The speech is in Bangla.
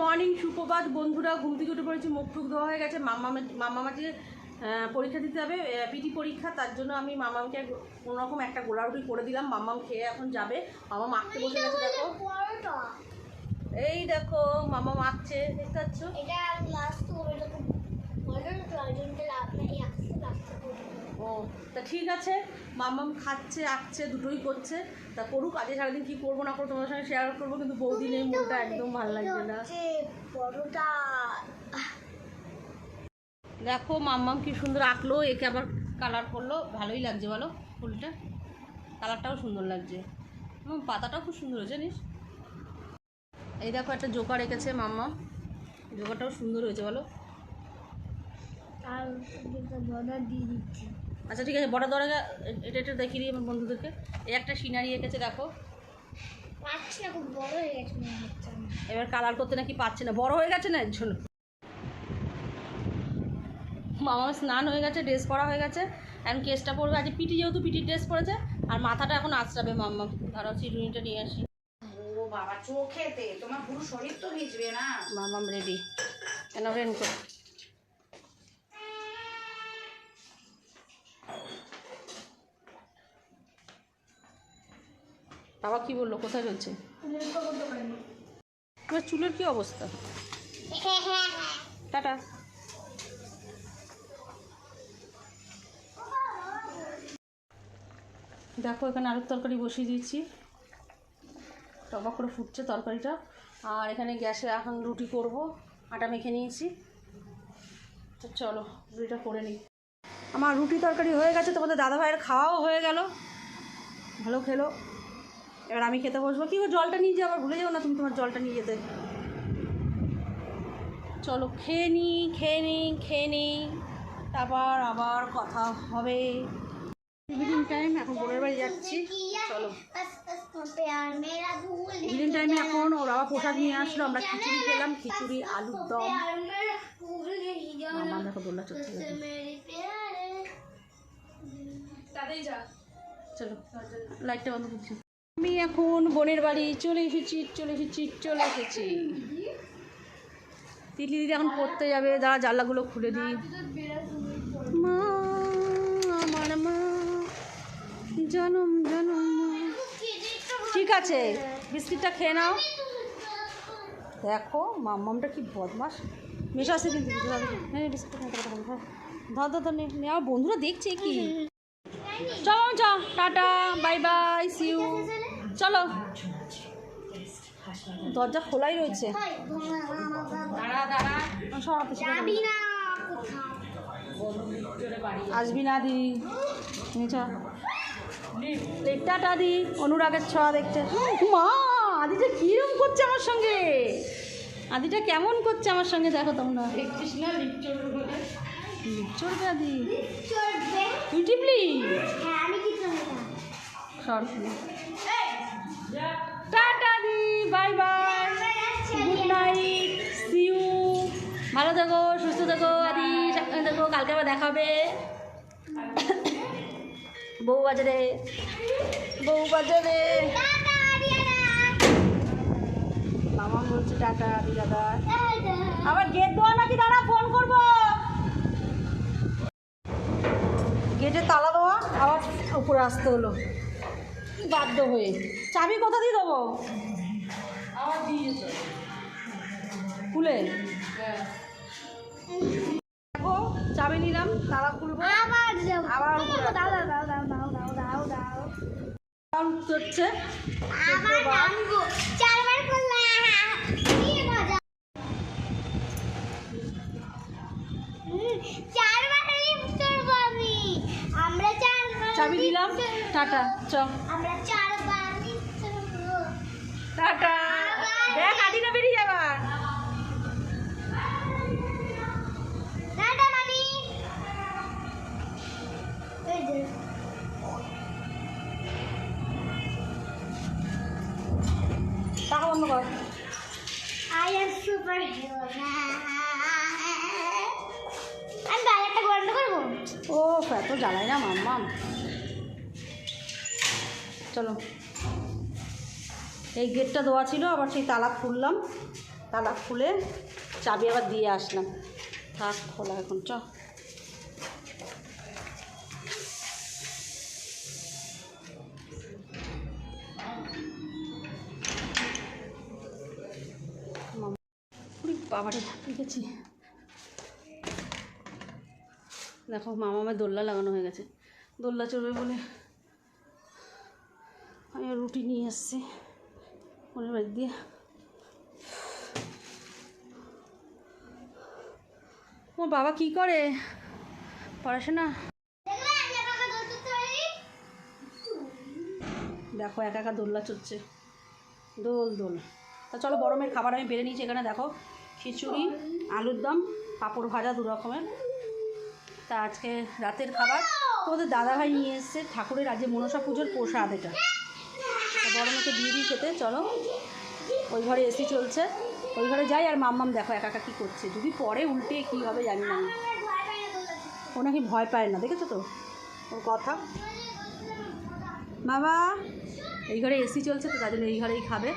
মর্নিং সুপ্রভাত। বন্ধুরা, ঘুম থেকে উঠে পড়েছি, মুখ টুক ধোয়া হয়ে গেছে। মাম্মা মামা মাঝে পরীক্ষা দিতে হবে পিটি পরীক্ষা, তার জন্য আমি মামামকে কোনোরকম একটা গোলারুটি করে দিলাম। মামাম খেয়ে এখন যাবে। মামা মাখতে বসে গেছে, দেখো। এই দেখো, মামা মাখছে, দেখতে পাচ্ছ এটা লাস্ট তো এরকম বড় তো আইডেন্টে লাভ না এই আস্তে লাস্ট ও তা ঠিক আছে মামাম খাচ্ছে আঁকছে দুটোই করছে তা করুক আজকে সারাদিন কী করব না করব তোমার সঙ্গে শেয়ার করব কিন্তু বৌদিন এই মুডটা একদম ভালো লাগছে না। দেখো মাম্মাম কি সুন্দর আঁকলো একে আবার কালার করল ভালোই লাগছে বলো ফুলটা কালারটাও সুন্দর লাগছে। হুম পাতাটাও খুব সুন্দর হয়েছে জানিস? এই দেখো একটা জোকার এঁকেছে মাম্মা জোকারটাও সুন্দর হয়েছে বলো। আর দিয়ে দিচ্ছি। আচ্ছা ঠিক আছে বড় দরে এটা এটা দেখিয়ে দিই আমার বন্ধুদেরকে। এই একটা সিনারি এঁকেছে দেখো। পাচ্ছি না খুব বড় হয়ে গেছে মনে হচ্ছে এবার কালার করতে নাকি পাচ্ছে না। বড় হয়ে গেছে না? এর জন্য মামা স্নান হয়ে গেছে ড্রেস পরা হয়ে গেছে। এখন কেসটা পরবে। আজকে পিটি যেহেতু পিটির ড্রেস পরেছে আর মাথাটা এখন আঁচড়াবে মাম্মা। ধরো চিরুনিটা নিয়ে আসি। ও বাবা চোখেতে। তোমার পুরো শরীর তো ভিজবে না। মামাম রেডি কেন রেনকোট বাবা কি বলল? কোথায় চলছে তোমার চুলের কি অবস্থা? টাটা। দেখো, এখানে আলুর তরকারি বসিয়ে দিয়েছি। টবা করে ফুটছে তরকারিটা। আর এখানে গ্যাসে এখন রুটি করব। আটা মেখে নিয়েছি। তো চলো, রুটিটা করে নিই। আমার রুটি তরকারি হয়ে গেছে। তোমাদের দাদা ভাইয়ের খাওয়াও হয়ে গেল। ভালো খেলো। এবার আমি খেতে বসবো। কী জলটা নিয়ে যাও আবার ভুলে যাও না তুমি তোমার জলটা নিয়ে যেতে। চলো খেয়ে নিই খেয়ে নিই খেয়ে নিই তারপর আবার কথা হবে। ইভিনিং টাইম এখন বোনের বাড়ি যাচ্ছি। চলো। ইভিনিং টাইমে এখন ওর আবার পোশাক নিয়ে আসলো আমরা খিচুড়ি খেলাম খিচুড়ি আলুর দম। মামা দেখো দোলা চলছে চলো লাইটটা বন্ধ করছি। আমি এখন বোনের বাড়ি চলে এসেছি চলে এসেছি চলে এসেছি। তিতলি দিদি এখন পড়তে যাবে। দাঁড়া, জানলাগুলো খুলে দিই। মা, আমার মা। জনম জনম ঠিক আছে, বিস্কিটটা খেয়ে নাও। দেখো, মাম্মামটা কি বদমাস মেশো আছে কিন্তু হ্যাঁ বিস্কিট ধর ধর ধর, নে বন্ধুরা দেখছে কি। চলো চ টাটা, বাই বাই সিউ চলো। দরজা খোলাই রয়েছে। আসবি না দি। টাটা দি অনুরাগের ছোঁয়া দেখতে। মা আদিটা কিরম করছে আমার সঙ্গে? আদিটা কেমন করছে আমার সঙ্গে দেখো তোমরা। দেখছিস না তুই টিপলি tata the, bye bye. Good night see you ভালো থেকো, সুস্থ থেকো, আদি, সাবধানে থেকো, কালকে আবার দেখা হবে। বউ বাজারে বউ বাজারে মামা বলছে টাটা, আদি দাদা। আবার গেট দেওয়া নাকি? দাদা ফোন করব। গেটে তালা দেওয়া, আবার উপরে আসতে হলো। বাধ্য হয়ে। চাবি কোথা দিয়ে দেবো? দিয়ে খুলে? দেখো চাবি নিলাম তারা খুলবো। আবার আবার দাও দাও দাও দাও দাও দাও চাবি দিলাম। টাটা চ টাটা। দেখ আদিনা বেরিয়ে যাবার টাকা বন্ধ কর। আই আমি বাজারটা বন্ধ করব? ও এত জ্বালায় না মাম্মা চলো। এই গেটটা দেওয়া ছিল, আবার সেই তালা খুললাম। তালা খুলে চাবি আবার দিয়ে আসলাম। থাক, খোলা এখন, চ। বাবারে গেছি। দেখো, মামা আমার দোল্লা লাগানো হয়ে গেছে। দোল্লা চড়বে বলে আমি রুটি নিয়ে এসেছি। ওনার বাড়ি দিয়ে। ও বাবা কি করে? পড়াশোনা? দেখো, একা একা দোল্লা চড়ছে। দোল দোল। তা চলো গরমের খাবার আমি বেড়ে নিয়েছি এখানে, দেখো। খিচুড়ি, আলুর দম, পাঁপড় ভাজা দু রকমের। তা আজকে রাতের খাবার। তোমাদের দাদাভাই নিয়ে এসছে, ঠাকুরের আজকে মনসা পুজোর প্রসাদ এটা। বড় মাকে দিয়ে দিই খেতে, চলো। ওই ঘরে এসি চলছে। ওই ঘরে যাই আর মাম্মাম দেখো একা একা কী করছে। যদি পরে উল্টে কী হবে জানি না। ও নাকি ভয় পায় না, দেখেছ তো? ওর কথা। বাবা এই ঘরে এসি চলছে তো, তার জন্য এই ঘরেই খাবে।